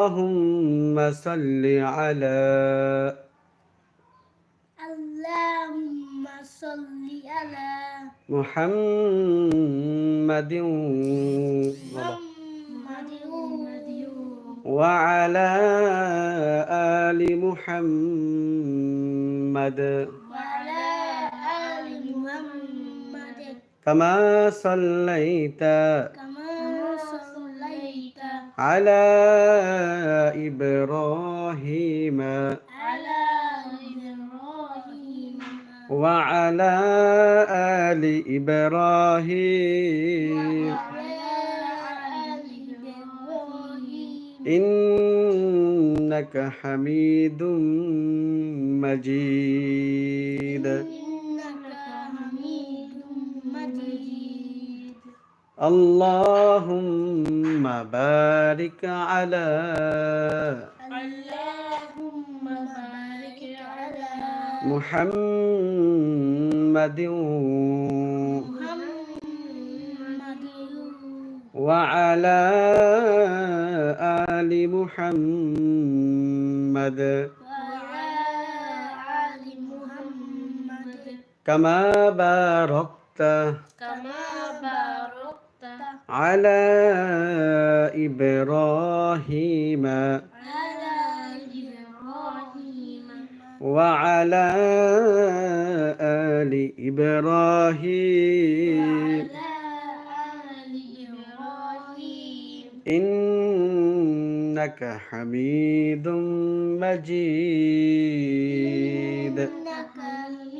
اللهم صل على اللهم صل على محمد وعلى آل محمد. وعلى آل محمد. كما صليت كما صليت على إبراهيم. على إبراهيم. وعلى آل إبراهيم. وعلى آل إبراهيم إنك حميد مجيد. اللهم بارك على اللهم بارك على محمد محمد وعلى آل محمد وعلى آل محمد كما باركت كما باركت على إبراهيم. على إبراهيم. وعلى آل إبراهيم. وعلى آل إبراهيم. إنك حميد مجيد. إنك حميد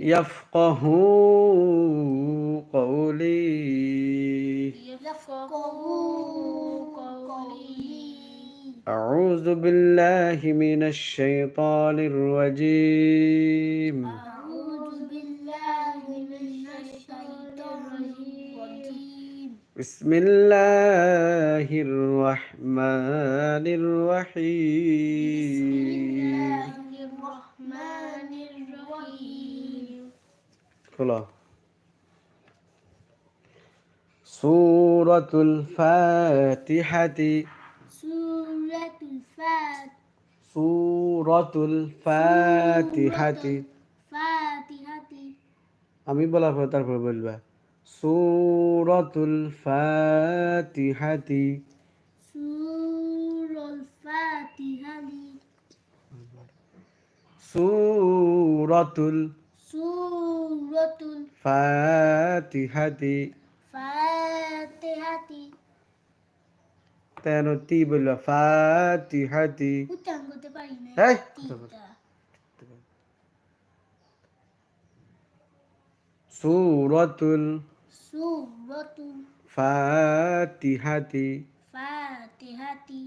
لساني يفقه قولي. يفقه قولي أعوذ بالله من الشيطان الرجيم. أعوذ بالله من الشيطان الرجيم بسم الله الرحمن الرحيم. الله الرحمن الرحيم. খোলো। সুরাতুল ফাতিহাতি। সুরাতুল ফাত সুরাতুল ফাতিহাতি। আমি বলা পর তারপর বলবা। সুরাতুল ফাতিহাতি। সুরাতুল ফাতিহাতি। সুরাতুল সূরাতুল। ফাতিহাতি। ফাতিহাতি। তেরোটি বলল ফাতিহাতি। উচ্চাঙ্গতে পারি না। এই সূরাতুল। সূরাতুল। ফাতিহাতি। ফাতিহাতি।